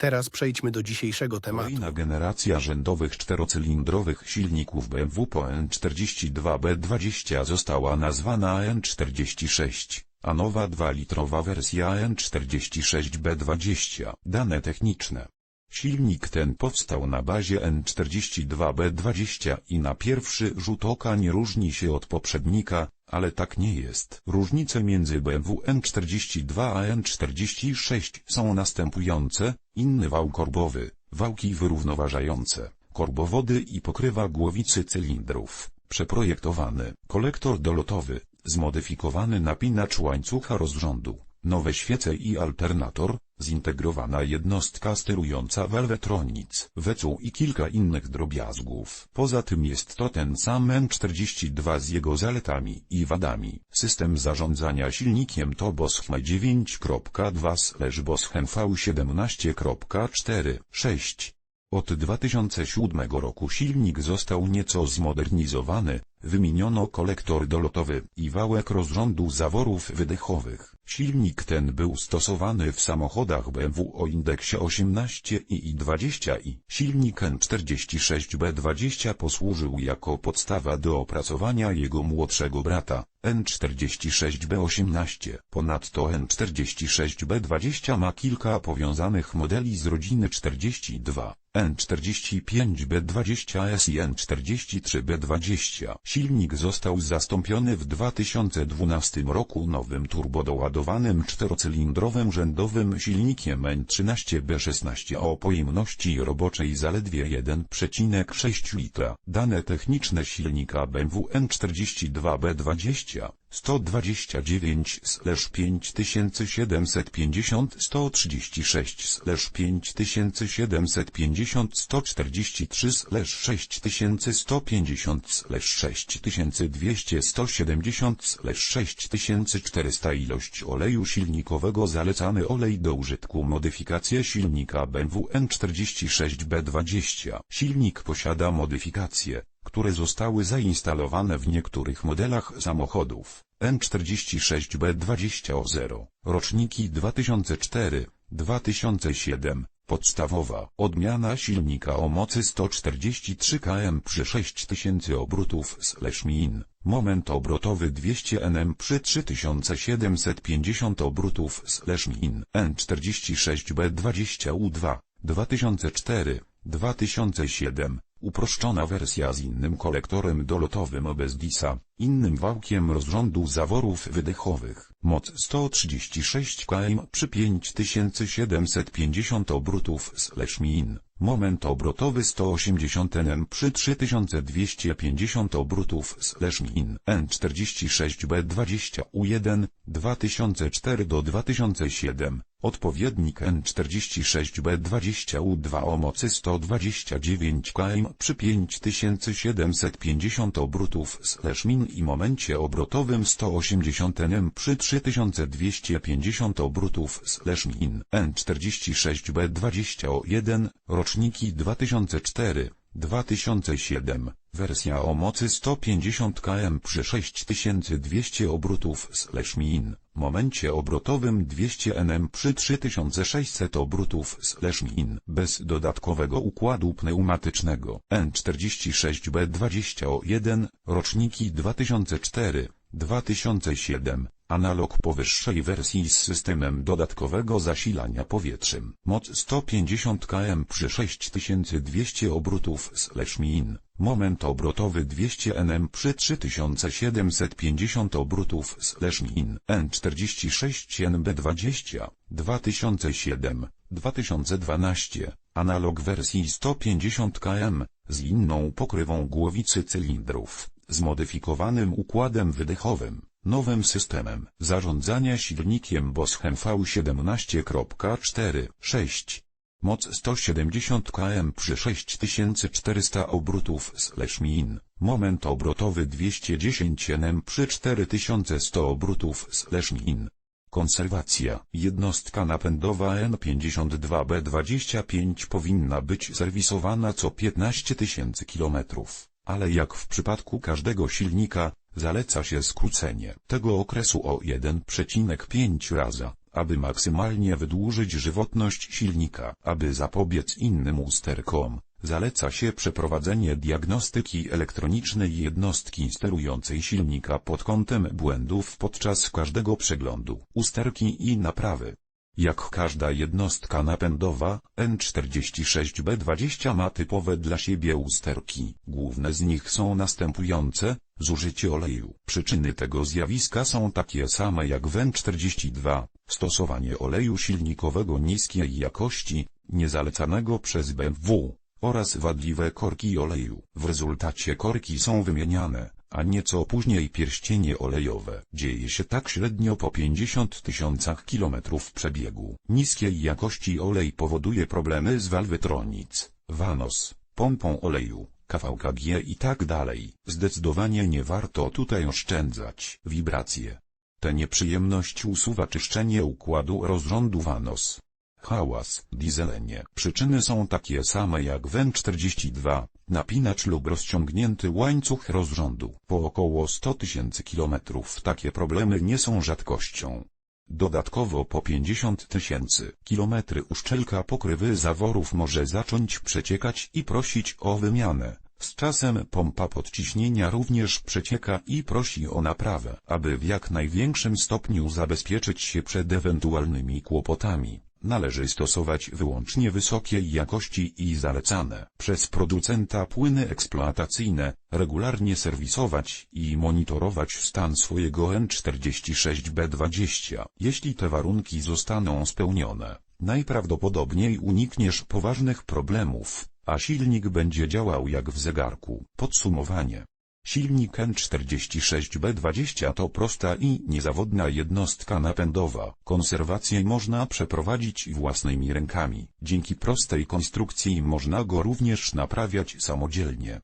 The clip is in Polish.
Teraz przejdźmy do dzisiejszego tematu. Kolejna generacja rzędowych czterocylindrowych silników BMW po N42B20 została nazwana N46, a nowa 2-litrowa wersja N46B20. Dane techniczne. Silnik ten powstał na bazie N42B20 i na pierwszy rzut oka nie różni się od poprzednika, ale tak nie jest. Różnice między BMW N42 a N46 są następujące, inny wał korbowy, wałki wyrównoważające, korbowody i pokrywa głowicy cylindrów, przeprojektowany, kolektor dolotowy, zmodyfikowany napinacz łańcucha rozrządu, nowe świece i alternator, zintegrowana jednostka sterująca Velvetronic, WECU i kilka innych drobiazgów. Poza tym jest to ten sam N42 z jego zaletami i wadami. System zarządzania silnikiem to Bosch 9.2 Bosch V17.4.6. Od 2007 roku silnik został nieco zmodernizowany, wymieniono kolektor dolotowy i wałek rozrządu zaworów wydechowych. Silnik ten był stosowany w samochodach BMW o indeksie 18 i 20 i silnik N46B20 posłużył jako podstawa do opracowania jego młodszego brata, N46B18. Ponadto N46B20 ma kilka powiązanych modeli z rodziny 42. N45B20S i N43B20. Silnik został zastąpiony w 2012 roku nowym turbodoładowanym czterocylindrowym rzędowym silnikiem N13B16 o pojemności roboczej zaledwie 1,6 litra. Dane techniczne silnika BMW N42B20 129 5750 136 5750 143 6150 6200 170 6400 Ilość oleju silnikowego Zalecany olej do użytku. Modyfikacje silnika BMW N46B20 Silnik posiada modyfikacje które zostały zainstalowane w niektórych modelach samochodów. N46B20 Roczniki 2004, 2007 Podstawowa odmiana silnika o mocy 143 km przy 6000 obrotów slash min. Moment obrotowy 200 Nm przy 3750 obrotów slash min. N46B20U2 2004 2007 Uproszczona wersja z innym kolektorem dolotowym bez disa, innym wałkiem rozrządu zaworów wydechowych, moc 136 km przy 5750 obrotów slash min, moment obrotowy 180 Nm przy 3250 obrotów slash min, N46B20 U1, 2004 do 2007, odpowiednik N46B20 U2 o mocy 129 km przy 5750 obrotów slash min. I momencie obrotowym 180 Nm przy 3250 obrotów slash min. N46B21, roczniki 2004, 2007, wersja o mocy 150 km przy 6200 obrotów slash min, momencie obrotowym 200 Nm przy 3600 obrotów slash min, bez dodatkowego układu pneumatycznego. N46B21, roczniki 2004, 2007, analog powyższej wersji z systemem dodatkowego zasilania powietrzem. Moc 150 km przy 6200 obrotów slash min. Moment obrotowy 200 Nm przy 3750 obrotów slash min. N46 NB20 2007 2012 analog wersji 150 km z inną pokrywą głowicy cylindrów zmodyfikowanym układem wydechowym, nowym systemem zarządzania silnikiem Bosch V17.4.6. Moc 170 km przy 6400 obrotów slash min. Moment obrotowy 210 Nm przy 4100 obrotów slash min. Konserwacja. Jednostka napędowa N52B25 powinna być serwisowana co 15 tysięcy kilometrów, ale jak w przypadku każdego silnika, zaleca się skrócenie tego okresu o 1,5 raza, aby maksymalnie wydłużyć żywotność silnika. Aby zapobiec innym usterkom, zaleca się przeprowadzenie diagnostyki elektronicznej jednostki sterującej silnika pod kątem błędów podczas każdego przeglądu, usterki i naprawy. Jak każda jednostka napędowa, N46B20 ma typowe dla siebie usterki. Główne z nich są następujące, zużycie oleju. Przyczyny tego zjawiska są takie same jak w N42, stosowanie oleju silnikowego niskiej jakości, niezalecanego przez BMW, oraz wadliwe korki oleju. W rezultacie korki są wymieniane, a nieco później pierścienie olejowe. Dzieje się tak średnio po 50 tysiącach kilometrów przebiegu. Niskiej jakości olej powoduje problemy z walwytronic, vanos, pompą oleju, KVKG i tak dalej. Zdecydowanie nie warto tutaj oszczędzać. Wibracje. Te nieprzyjemności usuwa czyszczenie układu rozrządu vanos. Hałas, dieselenie. Przyczyny są takie same jak w N42, napinacz lub rozciągnięty łańcuch rozrządu. Po około 100 tysięcy kilometrów takie problemy nie są rzadkością. Dodatkowo po 50 tysięcy kilometry uszczelka pokrywy zaworów może zacząć przeciekać i prosić o wymianę. Z czasem pompa podciśnienia również przecieka i prosi o naprawę, aby w jak największym stopniu zabezpieczyć się przed ewentualnymi kłopotami. Należy stosować wyłącznie wysokiej jakości i zalecane przez producenta płyny eksploatacyjne, regularnie serwisować i monitorować stan swojego N46B20. Jeśli te warunki zostaną spełnione, najprawdopodobniej unikniesz poważnych problemów, a silnik będzie działał jak w zegarku. Podsumowanie Silnik N46B20 to prosta i niezawodna jednostka napędowa. Konserwację można przeprowadzić własnymi rękami. Dzięki prostej konstrukcji można go również naprawiać samodzielnie.